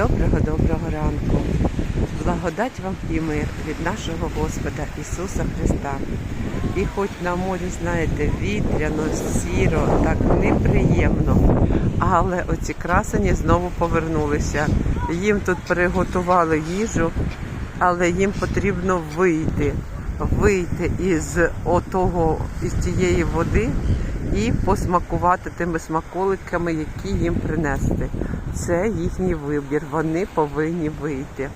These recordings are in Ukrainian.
Доброго-доброго ранку. Благодать вам і мир від нашого Господа Ісуса Христа. І хоч на морі, знаєте, вітряно, сіро, так неприємно. Але оці красені знову повернулися. Їм тут приготували їжу, але їм потрібно вийти, вийти із отого, із тієї води і посмакувати тими смаколиками, які їм принести. Це їхній вибір. Вони повинні вийти.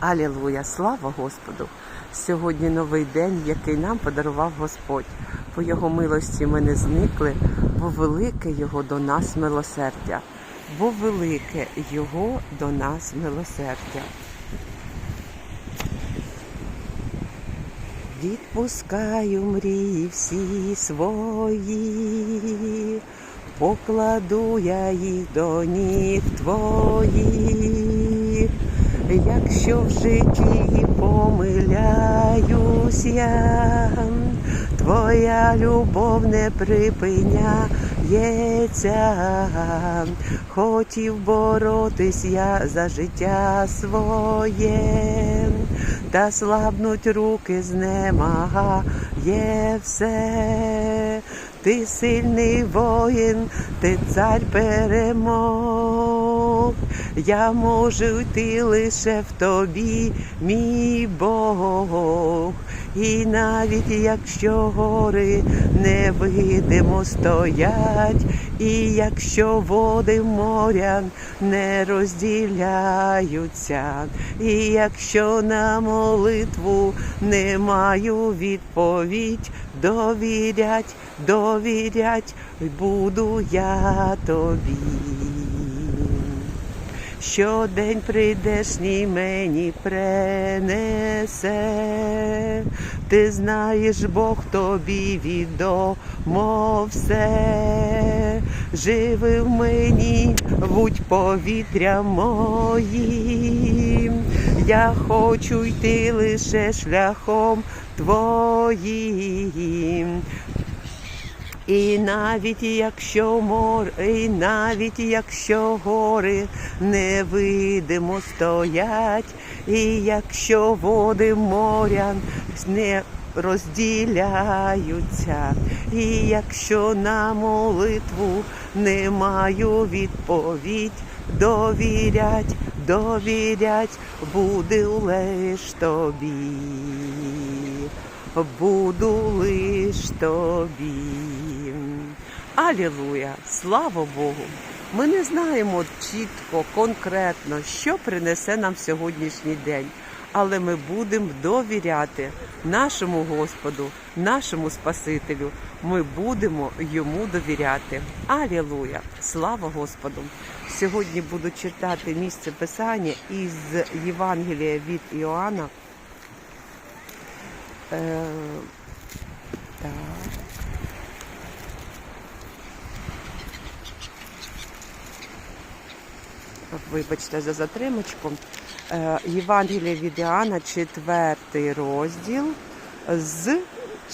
Алілуя! Слава Господу! Сьогодні новий день, який нам подарував Господь. По Його милості ми не зникли, бо велике Його до нас милосердя. Бо велике Його до нас милосердя. Відпускаю мрії всі свої, покладу я їх до ніг твоїх. Якщо в житті помиляюсь я, твоя любов не припиняється. Хотів боротись я за життя своє, та слабнуть руки знемага є все. Ти сильний воїн, ти цар перемог. Я можу йти лише в тобі, мій Бог. І навіть якщо гори невидимо стоять, і якщо води моря не розділяються, і якщо на молитву не маю відповідь, довірять, довірять, буду я тобі. Щодень прийдешній мені принесе, ти знаєш, Бог тобі відомо все, живи в мені, будь повітря моїм, я хочу йти лише шляхом твоїм. І навіть якщо море, і навіть якщо гори невидимо стоять, і якщо води моря не розділяються, і якщо на молитву не маю відповідь, довірять, довірять, буде лиш тобі буду лиш тобі. Алілуя! Слава Богу! Ми не знаємо чітко, конкретно, що принесе нам сьогоднішній день, але ми будемо довіряти нашому Господу, нашому Спасителю. Ми будемо йому довіряти. Алілуя! Слава Господу! Сьогодні буду читати місце Писання із Євангелія від Іоанна. Е, так. Вибачте за затримочку. Е, Євангелія від Іоанна, четвертий розділ з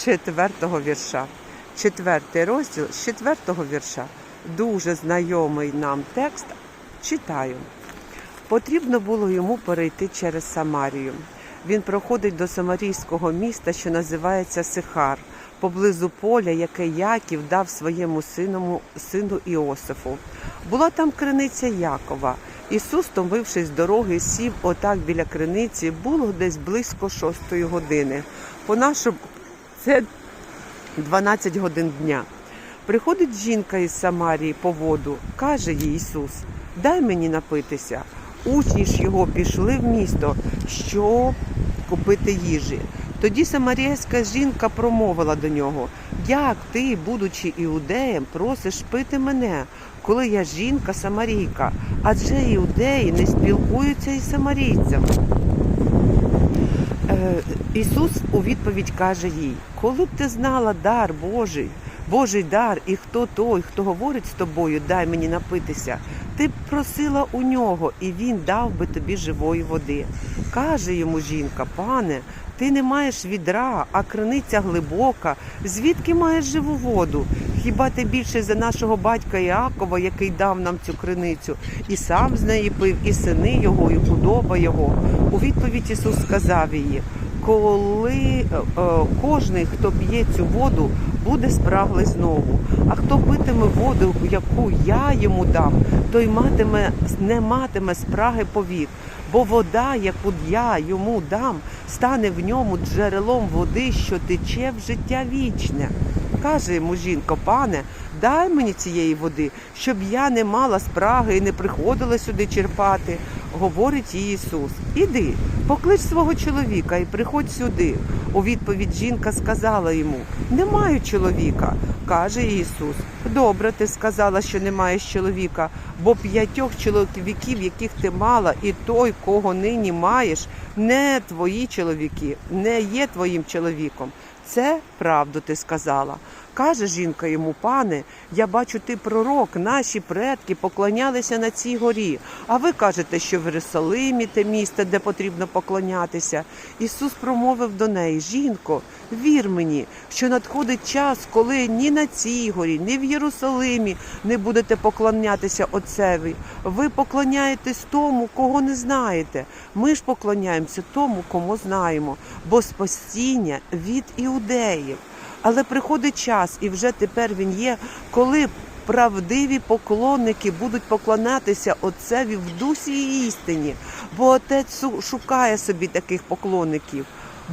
четвертого вірша. Четвертий розділ з четвертого вірша. Дуже знайомий нам текст. Читаю. Потрібно було йому перейти через Самарію. Він проходить до самарійського міста, що називається Сихар, поблизу поля, яке Яків дав своєму сину, сину Іосифу. Була там криниця Якова. Ісус, томившись з дороги, сів отак біля криниці, було десь близько шостої години. По нашому це 12 годин дня. Приходить жінка із Самарії по воду, каже їй Ісус: Дай мені напитися. Учні ж його пішли в місто, щоб купити їжі. Тоді самарійська жінка промовила до нього: Як ти, будучи іудеєм, просиш пити мене, коли я жінка самарійка, адже іудеї не спілкуються із самарійцями. Е, Ісус у відповідь каже їй: Коли б ти знала дар Божий, Божий дар, і хто той, хто говорить з тобою, дай мені напитися, ти б просила у нього, і він дав би тобі живої води. Каже йому жінка, пане, Ти не маєш відра, а криниця глибока. Звідки маєш живу воду? Хіба ти більше за нашого батька Іакова, який дав нам цю криницю, і сам з неї пив, і сини його, і худоба його? У відповідь Ісус сказав її: коли е, е, кожний, хто п'є цю воду, буде спраглий знову. А хто питиме воду, яку я йому дам, той матиме не матиме спраги повік. Бо вода, яку я йому дам, стане в ньому джерелом води, що тече в життя вічне. Каже йому жінка, пане, дай мені цієї води, щоб я не мала спраги і не приходила сюди черпати. Говорить їй Ісус. Іди, поклич свого чоловіка і приходь сюди. У відповідь жінка сказала йому: Не маю чоловіка. Каже Ісус. Добре, ти сказала, що не маєш чоловіка, бо п'ятьох чоловіків, яких ти мала, і той, кого нині маєш, не твої чоловіки, не є твоїм чоловіком. Це правду ти сказала. Каже жінка йому, пане, я бачу, ти пророк, наші предки поклонялися на цій горі. А ви кажете, що в Єрусалимі те місце, де потрібно поклонятися. Ісус промовив до неї: Жінко, вір мені, що надходить час, коли ні на цій горі, ні в Єрусалимі не будете поклонятися Отцеві. Ви поклоняєтесь тому, кого не знаєте. Ми ж поклоняємося тому, кому знаємо, бо спасіння від іудеїв. Але приходить час, і вже тепер він є, коли правдиві поклонники будуть поклонятися Отцеві в дусі і істині, бо Отець шукає собі таких поклонників.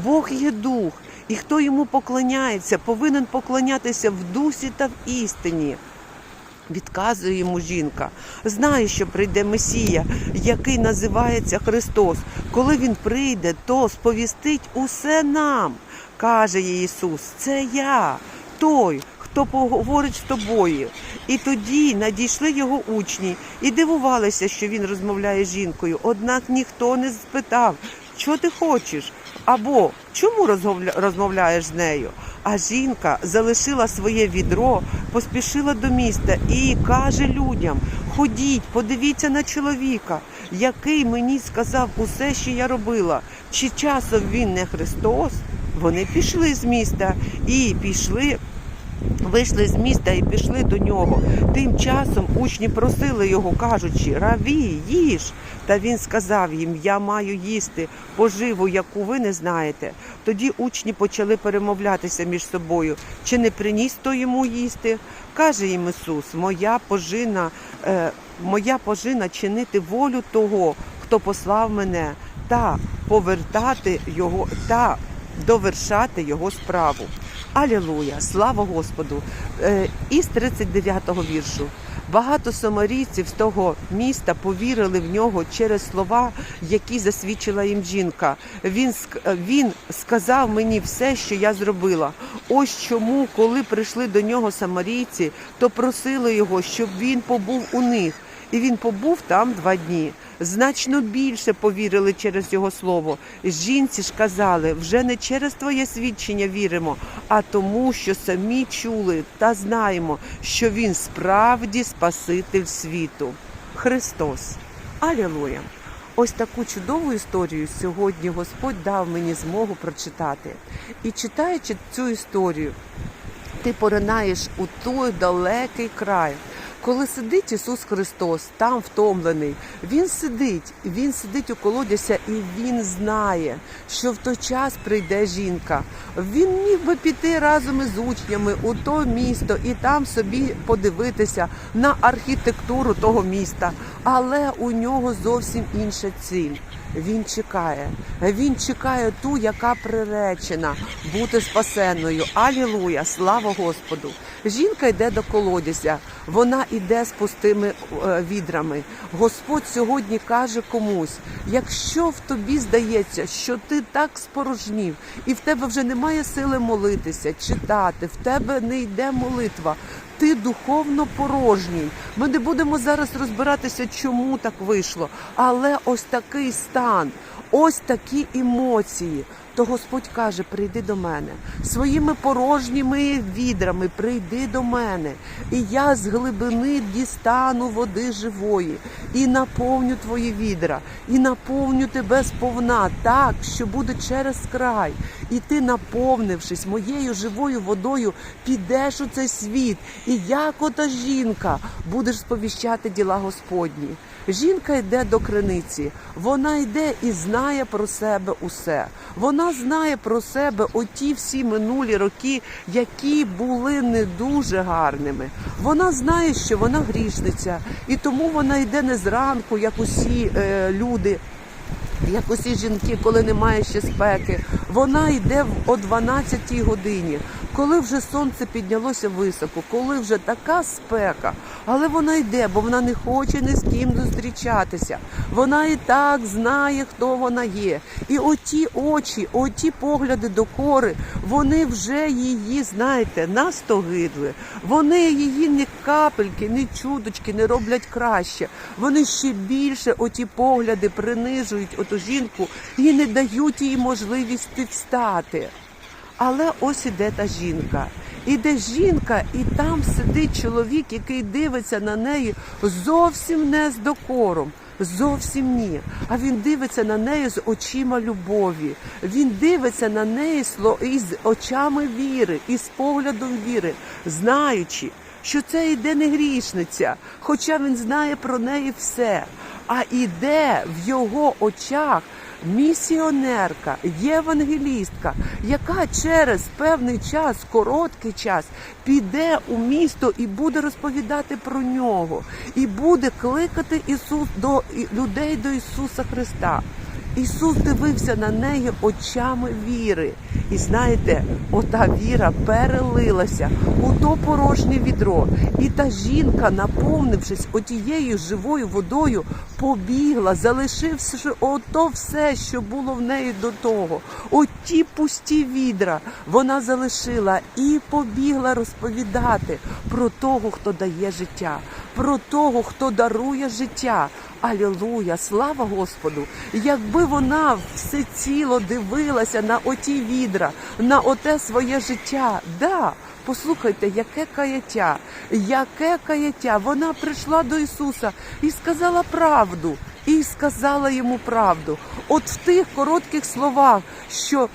Бог є дух, і хто йому поклоняється, повинен поклонятися в дусі та в істині. Відказує йому жінка. Знає, що прийде Месія, який називається Христос. Коли він прийде, то сповістить усе нам. Каже їй Ісус, це я, той, хто поговорить з тобою. І тоді надійшли його учні і дивувалися, що він розмовляє з жінкою. Однак ніхто не спитав, що ти хочеш, або чому розмовляєш з нею. А жінка залишила своє відро, поспішила до міста і каже людям: ходіть, подивіться на чоловіка, який мені сказав усе, що я робила. Чи часом він не Христос? Вони пішли з міста і пішли. Вийшли з міста і пішли до нього. Тим часом учні просили його, кажучи, Раві, їж. Та він сказав їм: Я маю їсти поживу, яку ви не знаєте. Тоді учні почали перемовлятися між собою. Чи не приніс то йому їсти? Каже їм Ісус: Моя пожина, е, моя пожина чинити волю того, хто послав мене, та повертати його та довершати його справу. Алілуя! Слава Господу! Е, із 39-го віршу. Багато самарійців з того міста повірили в нього через слова, які засвідчила їм жінка. Він, він сказав мені все, що я зробила. Ось чому, коли прийшли до нього самарійці, то просили його, щоб він побув у них. І він побув там два дні. Значно більше повірили через його слово. Жінці ж казали, вже не через твоє свідчення віримо, а тому, що самі чули та знаємо, що він справді Спаситель світу. Христос. Алілуя! Ось таку чудову історію сьогодні Господь дав мені змогу прочитати. І читаючи цю історію, ти поринаєш у той далекий край. Коли сидить Ісус Христос, там втомлений, Він сидить, Він сидить у колодязя і Він знає, що в той час прийде жінка. Він міг би піти разом із учнями у то місто і там собі подивитися на архітектуру того міста, але у нього зовсім інша ціль. Він чекає. Він чекає ту, яка приречена бути спасенною. Алілуя! Слава Господу! Жінка йде до колодязя, вона йде з пустими е, відрами. Господь сьогодні каже комусь: якщо в тобі здається, що ти так спорожнів, і в тебе вже немає сили молитися, читати, в тебе не йде молитва. Ти духовно порожній. Ми не будемо зараз розбиратися, чому так вийшло. Але ось такий стан, ось такі емоції, то Господь каже: прийди до мене своїми порожніми відрами, прийди до мене, і я з глибини дістану води живої, і наповню твої відра, і наповню тебе сповна, так, що буде через край. І ти, наповнившись моєю живою водою, підеш у цей світ, і як ота жінка будеш сповіщати діла Господні. Жінка йде до криниці, вона йде і знає про себе усе. Вона знає про себе оті всі минулі роки, які були не дуже гарними. Вона знає, що вона грішниця, і тому вона йде не зранку, як усі е, люди. Як усі жінки, коли немає ще спеки, вона йде о 12 годині, коли вже сонце піднялося високо, коли вже така спека, але вона йде, бо вона не хоче ні з ким зустрічатися. Вона і так знає, хто вона є. І оті очі, оті погляди докори, вони вже її, знаєте, настогидли. Вони її ні капельки, ні чуточки не роблять краще. Вони ще більше оті погляди принижують оту жінку і не дають їй можливості встати. Але ось іде та жінка. Іде жінка, і там сидить чоловік, який дивиться на неї зовсім не з докором. Зовсім ні. А він дивиться на неї з очима любові. Він дивиться на неї із очами віри, із поглядом віри, знаючи, що це йде не грішниця, хоча він знає про неї все. А іде в його очах місіонерка, євангелістка, яка через певний час, короткий час, піде у місто і буде розповідати про нього, і буде кликати Ісус до людей до Ісуса Христа. Ісус дивився на неї очами віри. І знаєте, ота віра перелилася у то порожнє відро. І та жінка, наповнившись отією живою водою, побігла, залишивши ото все, що було в неї до того. Оті пусті відра вона залишила і побігла розповідати про того, хто дає життя, про того, хто дарує життя. Алілуя, слава Господу! Якби вона все ціло дивилася на оті відра, на оте своє життя, да. Послухайте, яке каяття, яке каяття. Вона прийшла до Ісуса і сказала правду, і сказала йому правду. От в тих коротких словах, що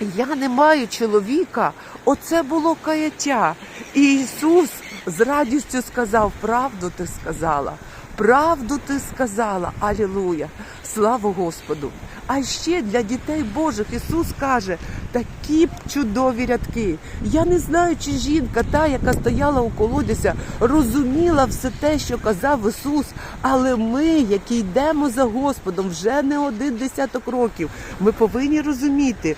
я не маю чоловіка, оце було каяття. І Ісус з радістю сказав: Правду ти сказала, правду ти сказала. Алілуя! Слава Господу! А ще для дітей Божих Ісус каже такі чудові рядки. Я не знаю, чи жінка, та, яка стояла у колодязя, розуміла все те, що казав Ісус. Але ми, які йдемо за Господом вже не один десяток років, ми повинні розуміти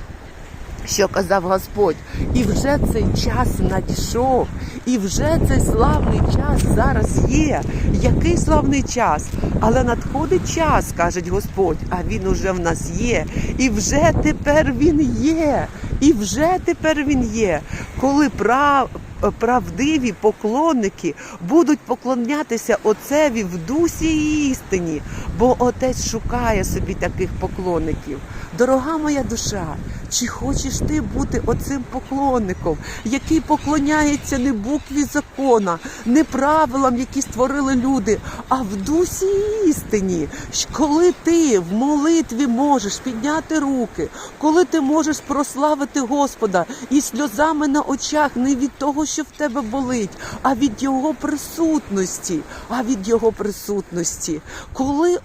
що казав Господь, і вже цей час надійшов, і вже цей славний час зараз є. Який славний час? Але надходить час, каже Господь, а він уже в нас є. І вже тепер він є. І вже тепер він є. Коли прав. Правдиві поклонники будуть поклонятися Отцеві в дусі і істині, бо Отець шукає собі таких поклонників. Дорога моя душа, чи хочеш ти бути оцим поклонником, який поклоняється не букві закона, не правилам, які створили люди, а в дусі істині? Коли ти в молитві можеш підняти руки, коли ти можеш прославити Господа і сльозами на очах не від того, що в тебе болить, а від Його присутності, а від Його присутності. Коли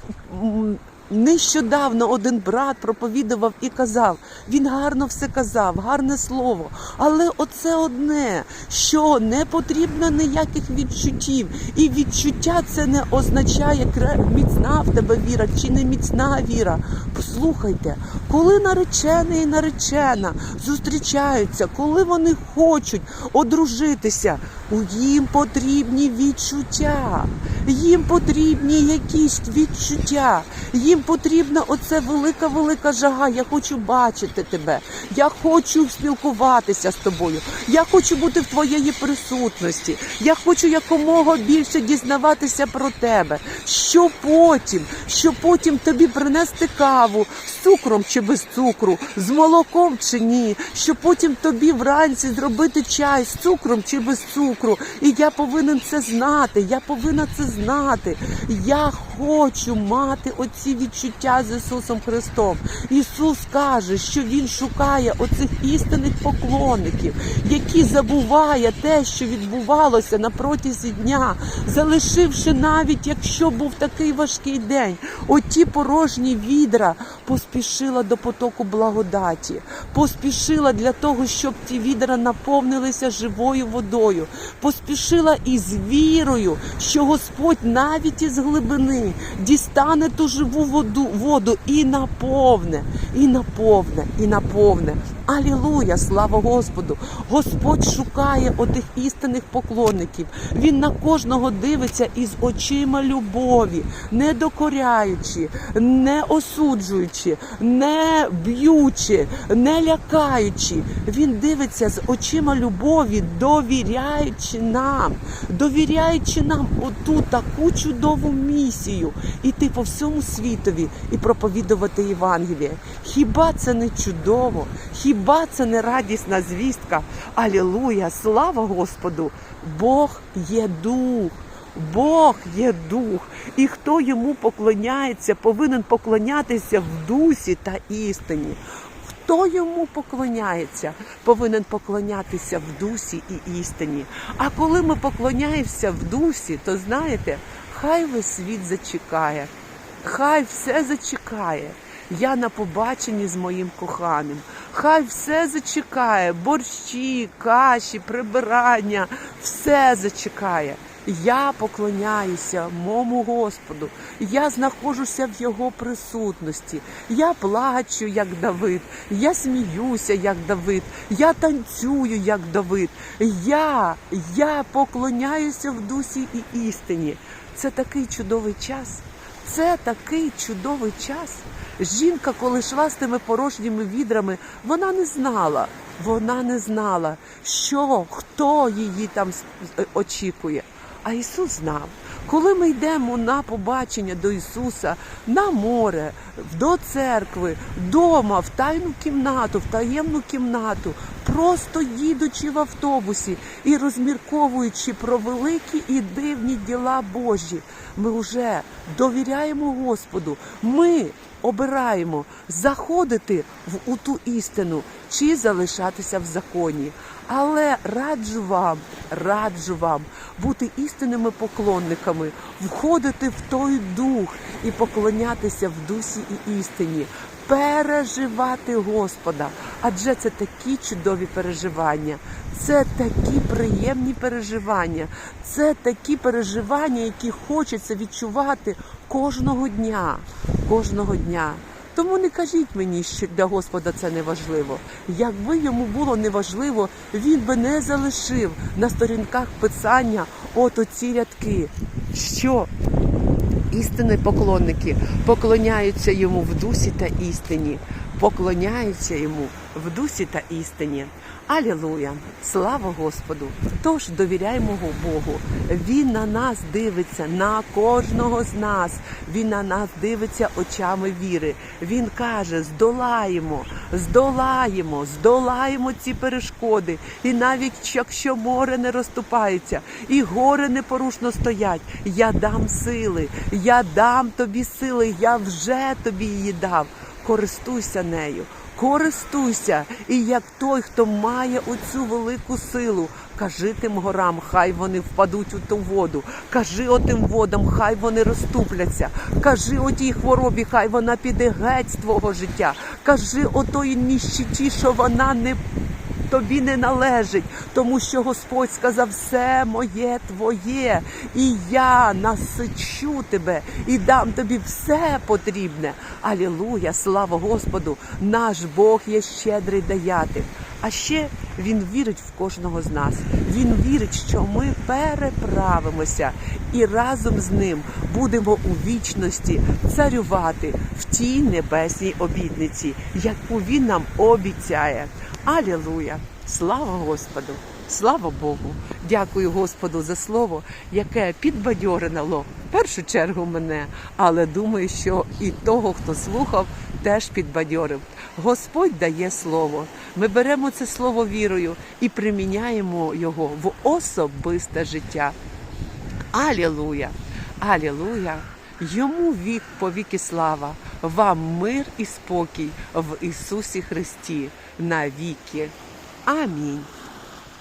Нещодавно один брат проповідував і казав, він гарно все казав, гарне слово. Але оце одне, що не потрібно ніяких відчуттів. І відчуття це не означає міцна в тебе віра чи не міцна віра. Послухайте, коли наречений і наречена зустрічаються, коли вони хочуть одружитися, їм потрібні відчуття. Їм потрібні якісь відчуття. Їм потрібна оце велика, велика жага. Я хочу бачити тебе. Я хочу спілкуватися з тобою. Я хочу бути в твоєї присутності. Я хочу якомога більше дізнаватися про тебе. Що потім? Що потім тобі принести каву з цукром чи без цукру, з молоком чи ні, що потім тобі вранці зробити чай з цукром чи без цукру. І я повинен це знати. Я повинна це знати. Я хочу мати оці відчуття з Ісусом Христом. Ісус каже, що Він шукає оцих істинних поклонників, які забуває те, що відбувалося на протязі дня, залишивши навіть, якщо був такий важкий день, оті порожні відра поспішила до потоку благодаті, поспішила для того, щоб ті відра наповнилися живою водою, поспішила із вірою, що Господь навіть із глибини дістане ту живу воду, воду і наповне, і наповне, і наповне. Алілуя, слава Господу! Господь шукає отих істинних поклонників. Він на кожного дивиться із очима любові, не докоряючи, не осуджуючи, не б'ючи, не лякаючи. Він дивиться з очима любові, довіряючи нам, довіряючи нам оту таку чудову місію іти по всьому світові і проповідувати Євангеліє. Хіба це не чудово? Хіба це не радісна звістка? Алілуя! Слава Господу! Бог є дух. Бог є дух, і хто йому поклоняється, повинен поклонятися в дусі та істині. Хто йому поклоняється, повинен поклонятися в дусі і істині. А коли ми поклоняємося в дусі, то знаєте, хай весь світ зачекає, хай все зачекає. Я на побаченні з моїм коханим. Хай все зачекає, борщі, каші, прибирання, все зачекає. Я поклоняюся мому Господу. Я знаходжуся в Його присутності. Я плачу, як Давид. Я сміюся, як Давид. Я танцюю, як Давид. Я, я поклоняюся в дусі і істині. Це такий чудовий час. Це такий чудовий час. Жінка, коли йшла з тими порожніми відрами, вона не знала. Вона не знала, що хто її там очікує. А Ісус знав. Коли ми йдемо на побачення до Ісуса на море, до церкви, дома, в тайну кімнату, в таємну кімнату, просто їдучи в автобусі і розмірковуючи про великі і дивні діла Божі, ми вже довіряємо Господу. Ми обираємо заходити в у ту істину чи залишатися в законі. Але раджу вам, раджу вам бути істинними поклонниками, входити в той дух і поклонятися в дусі і істині, переживати Господа. Адже це такі чудові переживання, це такі приємні переживання, це такі переживання, які хочеться відчувати кожного дня, кожного дня. Тому не кажіть мені, що для Господа це не важливо. Якби йому було неважливо, він би не залишив на сторінках писання от оці рядки. Що істинні поклонники поклоняються йому в дусі та істині, поклоняються йому в дусі та істині. Алілуя! Слава Господу! Тож довіряємо Богу. Він на нас дивиться, на кожного з нас. Він на нас дивиться очами віри. Він каже: здолаємо, здолаємо, здолаємо ці перешкоди. І навіть якщо море не розступається, і гори непорушно стоять, я дам сили, я дам тобі сили, я вже тобі її дав. Користуйся нею. Користуйся, і як той, хто має оцю велику силу, кажи тим горам, хай вони впадуть у ту воду. Кажи отим водам, хай вони розтупляться. Кажи отій хворобі, хай вона піде геть з твого життя. Кажи отої ніщиті, що вона не тобі не належить, тому що Господь сказав, все моє твоє, і я насичу тебе і дам тобі все потрібне. Алілуя, слава Господу! Наш Бог є щедрий даяти. А ще він вірить в кожного з нас. Він вірить, що ми переправимося і разом з ним будемо у вічності царювати в тій небесній обітниці, яку він нам обіцяє. Алілуя! Слава Господу! Слава Богу! Дякую Господу за слово, яке підбадьорило в першу чергу мене, але думаю, що і того, хто слухав, теж підбадьорив. Господь дає слово. Ми беремо це слово вірою і приміняємо його в особисте життя. Алілуя! Алілуя! Йому вік по віки слава, вам мир і спокій в Ісусі Христі навіки. Амінь.